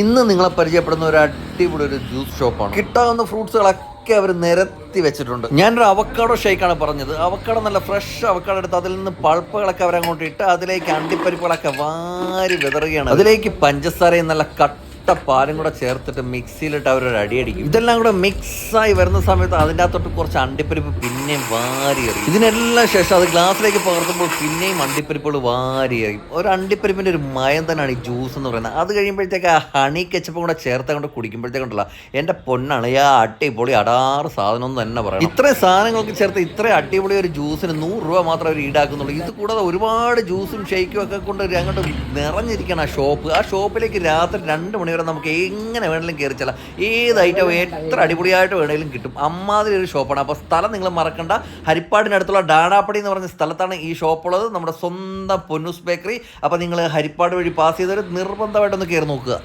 ഇന്ന് നിങ്ങളെ പരിചയപ്പെടുന്ന ഒരു അടിപൊളി ഒരു ജ്യൂസ് ഷോപ്പാണ്. കിട്ടാവുന്ന ഫ്രൂട്ട്സുകളൊക്കെ അവർ നിരത്തി വെച്ചിട്ടുണ്ട്. ഞാനൊരു അവക്കാടോ ഷേക്കാണ് പറഞ്ഞത്. അവക്കാടോ നല്ല ഫ്രഷ് അവക്കാടോ എടുത്ത് അതിൽ നിന്ന് പൾപ്പുകളൊക്കെ അവരങ്ങോട്ട് ഇട്ട് അതിലേക്ക് അണ്ടിപ്പരിപ്പുകളൊക്കെ വാരി വിതറുകയാണ്. അതിലേക്ക് പഞ്ചസാരയും നല്ല കട്ട പാലും കൂടെ ചേർത്തിട്ട് മിക്സിയിലിട്ട് അവരൊരു അടിയടിക്കും. ഇതെല്ലാം കൂടെ മിക്സായി വരുന്ന സമയത്ത് അതിന്റെ അകത്തോട്ട് കുറച്ച് അണ്ടിപ്പരിപ്പ് പിന്നെയും വാരി എറിയും ഇതിനെല്ലാം ശേഷം അത് ഗ്ലാസ്സിലേക്ക് പകർത്തുമ്പോൾ പിന്നെയും അണ്ടിപ്പരിപ്പുകൾ വാരി എറിയും ഒരു അണ്ടിപ്പരിപ്പിന്റെ ഒരു മയം തന്നെയാണ് ഈ ജ്യൂസ് എന്ന് പറയുന്നത്. അത് കഴിയുമ്പോഴത്തേക്ക് ആ ഹണി കെച്ചപ്പും കൂടെ ചേർത്ത കൊണ്ട് കുടിക്കുമ്പോഴത്തേക്കുണ്ടല്ല. എന്റെ ഈ ആ അടിപൊളി അടാറ് സാധനം എന്ന് തന്നെ പറയാം ഇത്രയും സാധനങ്ങൾക്ക് ചേർത്ത് ഇത്രയും അടിപൊളി ഒരു ജ്യൂസിന് നൂറ് രൂപ മാത്രം അവർ ഈടാക്കുന്നുള്ളൂ. ഇത് കൂടാതെ ഒരുപാട് ജ്യൂസും ഷെയ്ക്കും ഒക്കെ കൊണ്ട് അങ്ങോട്ട് നിറഞ്ഞിരിക്കണം ആ ഷോപ്പ്. ആ ഷോപ്പിലേക്ക് രാത്രി രണ്ട് മണി വരെ നമുക്ക് എങ്ങനെ വേണമെങ്കിലും കയറി ചെല്ലാം. ഏത് ഐറ്റം എത്ര അടിപൊളിയായിട്ട് വേണമെങ്കിലും കിട്ടും. അമ്മാതിരി ഒരു ഷോപ്പാണ് അപ്പോൾ സ്ഥലം നിങ്ങൾ മറക്കണ്ട. ഹരിപ്പാടിനടുത്തുള്ള ഡാണാപ്പടി എന്ന് പറഞ്ഞ സ്ഥലത്താണ് ഈ ഷോപ്പുള്ളത് നമ്മുടെ സ്വന്തം പൊന്നൂസ് ബേക്കറി. അപ്പോൾ നിങ്ങൾ ഹരിപ്പാട് വഴി പാസ് ചെയ്തവർ നിർബന്ധമായിട്ടൊന്ന് കയറി നോക്കുക.